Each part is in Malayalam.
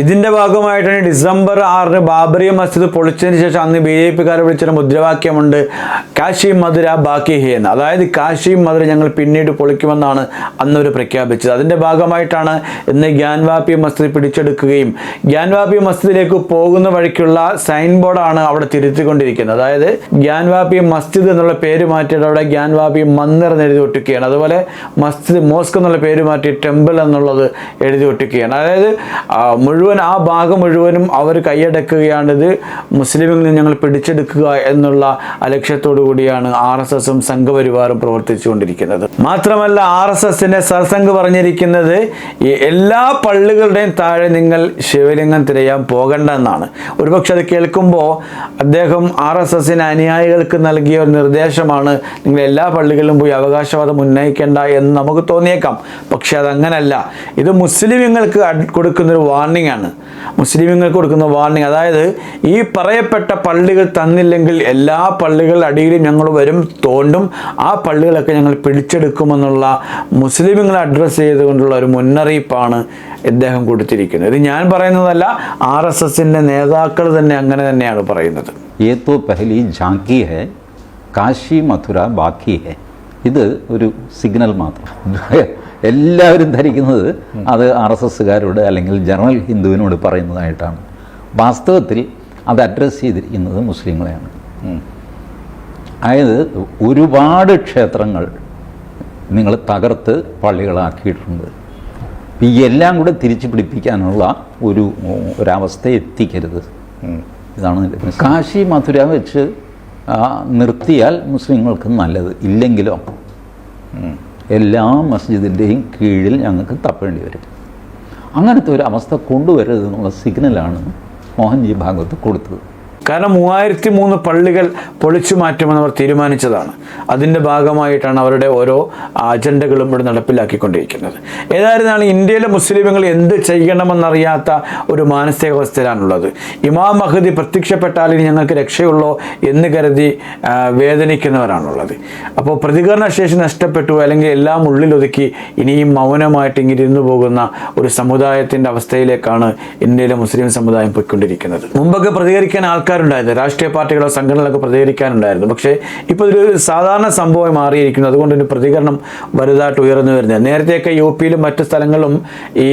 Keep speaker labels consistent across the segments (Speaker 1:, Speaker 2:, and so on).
Speaker 1: ഇതിന്റെ ഭാഗമായിട്ടാണ് ഡിസംബർ ആറിന് ബാബറി മസ്ജിദ് പൊളിച്ചതിന് ശേഷം അന്ന് ബി ജെ പിക്കാരെ വിളിച്ചൊരു മുദ്രാവാക്യമുണ്ട് കാശി മധുര ബാക്കി ഹി എന്ന് അതായത് കാശി മധുര ഞങ്ങൾ പിന്നീട് പൊളിക്കുമെന്നാണ് അന്ന് അന്നവർ പ്രഖ്യാപിച്ചത്. അതിന്റെ ഭാഗമായിട്ടാണ് ഇന്ന് ഗ്യാൻവാപ്പി മസ്ജിദ് പിടിച്ചെടുക്കുകയും ഗ്യാൻവാപ്പി മസ്ജിദിലേക്ക് പോകുന്ന വഴിക്കുള്ള സൈൻ ബോർഡാണ് അവിടെ തിരുത്തിക്കൊണ്ടിരിക്കുന്നത്. അതായത് ഗ്യാൻവാപ്പി മസ്ജിദ് എന്നുള്ള പേര് മാറ്റിയിട്ട് അവിടെ ഗ്യാൻവാപ്പി മന്ദിർ എന്ന് എഴുതി ഒട്ടിക്കുകയാണ്. അതുപോലെ മസ്ജിദ് മോസ്ക് എന്നുള്ള പേര് മാറ്റി ടെമ്പിൾ എന്നുള്ളത് എഴുതി ഒട്ടിക്കുകയാണ്. അതായത് ആ, മുഴുവൻ ആ ഭാഗം മുഴുവനും അവർ കൈയടക്കുകയാണിത്. മുസ്ലിമിൽ ഞങ്ങൾ പിടിച്ചെടുക്കുക എന്നുള്ള അലക്ഷ്യത്തോടു ലക്ഷ്യത്തോടു കൂടിയാണ് ആർ എസ് എസും സംഘപരിവാറും പ്രവർത്തിച്ചുകൊണ്ടിരിക്കുന്നത്. മാത്രമല്ല ആർ എസ് എസിന്റെ സർസംഘ് പറഞ്ഞിരിക്കുന്നത് എല്ലാ പള്ളികളുടെയും താഴെ നിങ്ങൾ ശിവലിംഗം തിരയാൻ പോകണ്ട എന്നാണ്. ഒരുപക്ഷെ അത് കേൾക്കുമ്പോൾ അദ്ദേഹം ആർ എസ് എസിന് അനുയായികൾക്ക് നൽകിയ ഒരു നിർദ്ദേശമാണ് നിങ്ങൾ എല്ലാ പള്ളികളിലും പോയി അവകാശവാദം ഉന്നയിക്കേണ്ട എന്ന് നമുക്ക് തോന്നിയേക്കാം. പക്ഷെ അതങ്ങനല്ല. ഇത് മുസ്ലിമുകൾക്ക് കൊടുക്കുന്നൊരു വാർണിംഗ് തന്നെയാണ്. മുസ്ലിമുകൾക്ക് കൊടുക്കുന്ന വാർണിംഗ് അതായത് ഈ പറയപ്പെട്ട പള്ളികൾ തന്നില്ലെങ്കിൽ എല്ലാ പള്ളികളുടെ അടിയിലും ഞങ്ങൾ വരും തോണ്ടും ആ പള്ളികളൊക്കെ ഞങ്ങൾ പിടിച്ചെടുക്കുമെന്നുള്ള മുസ്ലിമുകളെ അഡ്രസ്സ് ചെയ്തുകൊണ്ടുള്ള ഒരു മുന്നറിയിപ്പാണ് ഇദ്ദേഹം കൊടുത്തിരിക്കുന്നത്. ഇത് ഞാൻ പറയുന്നതല്ല ആർ എസ് എസിന്റെ നേതാക്കൾ തന്നെ അങ്ങനെ തന്നെയാണ് പറയുന്നത്.
Speaker 2: ഏത്തോ പഹലി ജാങ്കി ഹെ കാശി മഥുര ബാക്കി ഹെ ഇത് ഒരു സിഗ്നൽ മാത്രം. എല്ലാവരും ധരിക്കുന്നത് അത് ആർ എസ് എസ്സുകാരോട് അല്ലെങ്കിൽ ജനറൽ ഹിന്ദുവിനോട് പറയുന്നതായിട്ടാണ്. വാസ്തവത്തിൽ അത് അഡ്രസ്സ് ചെയ്തിരിക്കുന്നത് മുസ്ലിങ്ങളെയാണ്. അതായത് ഒരുപാട് ക്ഷേത്രങ്ങൾ നിങ്ങൾ തകർത്ത് പള്ളികളാക്കിയിട്ടുണ്ട്. ഈ എല്ലാം കൂടെ തിരിച്ചു പിടിപ്പിക്കാനുള്ള ഒരു ഒരവസ്ഥ എത്തിക്കരുത്. ഇതാണ് കാശി മധുര വെച്ച് നിർത്തിയാൽ മുസ്ലിങ്ങൾക്ക് നല്ലത്. ഇല്ലെങ്കിലോ? എല്ലാ മസ്ജിദിന്റെയും കീഴിൽ ഞങ്ങൾക്ക് തപ്പേണ്ടി വരും. അങ്ങനത്തെ ഒരു അവസ്ഥ കൊണ്ടുവരരുതെന്നുള്ള സിഗ്നലാണ് മോഹൻജി ഭാഗവത് കൊടുത്തത്.
Speaker 1: കാരണം മൂവായിരത്തി മൂന്ന് പള്ളികൾ പൊളിച്ചു മാറ്റുമെന്ന് അവർ തീരുമാനിച്ചതാണ്. അതിന്റെ ഭാഗമായിട്ടാണ് അവരുടെ ഓരോ അജണ്ടകളും ഇവിടെ നടപ്പിലാക്കിക്കൊണ്ടിരിക്കുന്നത്. ഏതായിരുന്നാലും ഇന്ത്യയിലെ മുസ്ലിമുകൾ എന്ത് ചെയ്യണമെന്നറിയാത്ത ഒരു മാനസികാവസ്ഥയിലാണുള്ളത്. ഇമാം മഹദി പ്രത്യക്ഷപ്പെട്ടാൽ ഇനി ഞങ്ങൾക്ക് രക്ഷയുള്ളോ എന്ന് കരുതി വേദനിക്കുന്നവരാണുള്ളത്. അപ്പോൾ പ്രതികരണ ശേഷി നഷ്ടപ്പെട്ടു അല്ലെങ്കിൽ എല്ലാം ഉള്ളിലൊതുക്കി ഇനിയും മൗനമായിട്ട് ഇങ്ങനെ ഇരുന്നു പോകുന്ന ഒരു സമുദായത്തിന്റെ അവസ്ഥയിലേക്കാണ് ഇന്ത്യയിലെ മുസ്ലിം സമുദായം പോയിക്കൊണ്ടിരിക്കുന്നത്. മുമ്പൊക്കെ പ്രതികരിക്കാൻ ആൾക്കാരുണ്ടായിരുന്നു രാഷ്ട്രീയ പാർട്ടികളോ സംഘടനകളൊക്കെ പ്രതികരിക്കാനുണ്ടായിരുന്നു പക്ഷേ ഇപ്പോൾ ഇതൊരു സാധാരണ സംഭവമായി മാറിയിരിക്കുന്നു. അതുകൊണ്ട് ഒരു പ്രതികരണം വലുതായിട്ട് ഉയർന്നു വരുന്നത് നേരത്തെയൊക്കെ യു പിയിലും മറ്റു സ്ഥലങ്ങളിലും ഈ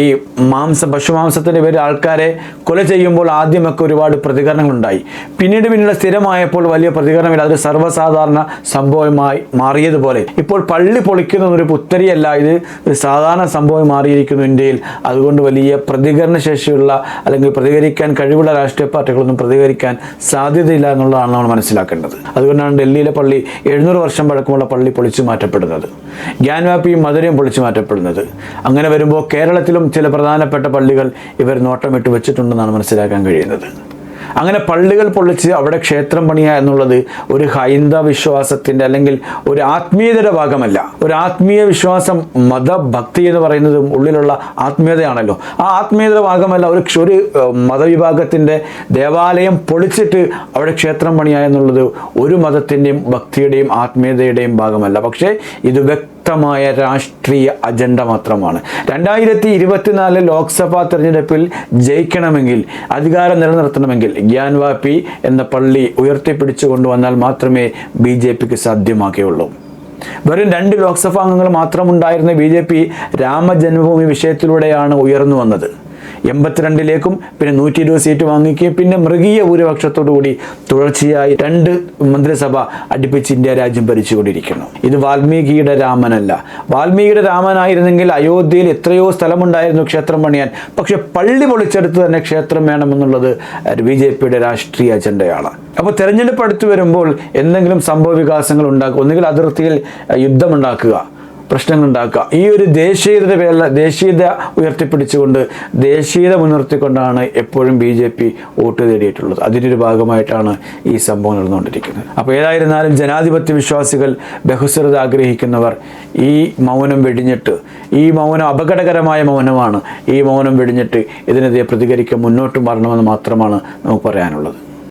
Speaker 1: മാംസം പശുമാംസത്തിന്റെ പേരിൽ ആൾക്കാരെ കൊല ചെയ്യുമ്പോൾ ആദ്യമൊക്കെ ഒരുപാട് പ്രതികരണങ്ങളുണ്ടായി. പിന്നീട് പിന്നീട് സ്ഥിരമായപ്പോൾ വലിയ പ്രതികരണമില്ല. അതൊരു സർവസാധാരണ സംഭവമായി മാറിയതുപോലെ. ഇപ്പോൾ പള്ളി പൊളിക്കുന്ന ഒരു പുത്തരിയല്ല. ഇത് സാധാരണ സംഭവമായി മാറിയിരിക്കുന്നു ഇന്ത്യയിൽ. അതുകൊണ്ട് വലിയ പ്രതികരണ ശേഷിയുള്ള അല്ലെങ്കിൽ പ്രതികരിക്കാൻ കഴിവുള്ള രാഷ്ട്രീയ പാർട്ടികളൊന്നും പ്രതികരിക്കാൻ സാധ്യതയില്ല എന്നുള്ളതാണ് നമ്മൾ മനസ്സിലാക്കേണ്ടത്. അതുകൊണ്ടാണ് ഡൽഹിയിലെ പള്ളി എഴുന്നൂറ് വർഷം പഴക്കമുള്ള പള്ളി പൊളിച്ചു മാറ്റപ്പെടുന്നത്. ഗ്യാൻവാപ്പിയും മധുരയും പൊളിച്ചു മാറ്റപ്പെടുന്നത്. അങ്ങനെ വരുമ്പോൾ കേരളത്തിലും ചില പ്രധാനപ്പെട്ട പള്ളികൾ ഇവർ നോട്ടമിട്ട് വെച്ചിട്ടുണ്ടെന്നാണ് മനസ്സിലാക്കാൻ കഴിയുന്നത്. അങ്ങനെ പള്ളികൾ പൊളിച്ച് അവിടെ ക്ഷേത്രം പണിയുക എന്നുള്ളത് ഒരു ഹൈന്ദവ വിശ്വാസത്തിന്റെ അല്ലെങ്കിൽ ഒരു ആത്മീയതയുടെ ഭാഗമല്ല. ഒരു ആത്മീയ വിശ്വാസം മതഭക്തി എന്ന് പറയുന്നത് ഉള്ളിലുള്ള ആത്മീയതയാണല്ലോ. ആ ആത്മീയതയുടെ ഭാഗമല്ല ഒരു ഒരു മതവിഭാഗത്തിന്റെ ദേവാലയം പൊളിച്ചിട്ട് അവിടെ ക്ഷേത്രം പണിയുക എന്നുള്ളത് ഒരു മതത്തിന്റെയും ഭക്തിയുടെയും ആത്മീയതയുടെയും ഭാഗമല്ല. പക്ഷേ ഇത് വ്യക്തമായ രാഷ്ട്രീയ അജണ്ട മാത്രമാണ്. രണ്ടായിരത്തി ഇരുപത്തിനാല് ലോക്സഭാ തെരഞ്ഞെടുപ്പിൽ ജയിക്കണമെങ്കിൽ അധികാരം നിലനിർത്തണമെങ്കിൽ ഗ്യാൻവാപ്പി എന്ന പള്ളി ഉയർത്തിപ്പിടിച്ചു കൊണ്ടുവന്നാൽ മാത്രമേ ബി ജെ പിക്ക് സാധ്യമാക്കുകയുള്ളൂ വെറും രണ്ട് ലോക്സഭാ അംഗങ്ങൾ മാത്രമുണ്ടായിരുന്ന ബി ജെ പി രാമജന്മഭൂമി വിഷയത്തിലൂടെയാണ് ഉയർന്നു വന്നത്. എൺപത്തിരണ്ടിലേക്കും പിന്നെ നൂറ്റി ഇരുപത് സീറ്റ് വാങ്ങിക്കുകയും പിന്നെ മൃഗീയ ഭൂരിപക്ഷത്തോടു കൂടി തുടർച്ചയായി രണ്ട് മന്ത്രിസഭ അടുപ്പിച്ച് ഇന്ത്യ രാജ്യം ഭരിച്ചുകൊണ്ടിരിക്കുന്നു. ഇത് വാൽമീകിയുടെ രാമനല്ല. വാൽമീകിയുടെ രാമനായിരുന്നെങ്കിൽ അയോധ്യയിൽ എത്രയോ സ്ഥലമുണ്ടായിരുന്നു ക്ഷേത്രം പണിയാൻ. പക്ഷെ പള്ളി പൊളിച്ചെടുത്ത് തന്നെ ക്ഷേത്രം വേണമെന്നുള്ളത് ബി ജെ പിയുടെ രാഷ്ട്രീയ അജണ്ടയാണ്. അപ്പോൾ തെരഞ്ഞെടുപ്പ് അടുത്ത് വരുമ്പോൾ എന്തെങ്കിലും സംഭവ വികാസങ്ങൾ ഉണ്ടാക്കുക ഒന്നുകിൽ അതിർത്തിയിൽ യുദ്ധമുണ്ടാക്കുക പ്രശ്നങ്ങൾ ഉണ്ടാക്കുക ഈ ഒരു ദേശീയതയുടെ പേരിൽ ദേശീയത ഉയർത്തിപ്പിടിച്ചുകൊണ്ട് ദേശീയത മുൻനിർത്തിക്കൊണ്ടാണ് എപ്പോഴും ബി ജെ പി വോട്ട് തേടിയിട്ടുള്ളത് അതിന്റെ ഒരു ഭാഗമായിട്ടാണ് ഈ സംഭവം നടന്നുകൊണ്ടിരിക്കുന്നത്. അപ്പോൾ ഏതായിരുന്നാലും ജനാധിപത്യ വിശ്വാസികൾ ബഹുസ്വരത ആഗ്രഹിക്കുന്നവർ ഈ മൗനം വെടിഞ്ഞിട്ട് ഈ മൗനം അപകടകരമായ മൗനമാണ് ഈ മൗനം വെടിഞ്ഞിട്ട് ഇതിനെതിരെ പ്രതികരിക്കാൻ മുന്നോട്ട് മാറണമെന്ന് മാത്രമാണ് നമുക്ക് പറയാനുള്ളത്.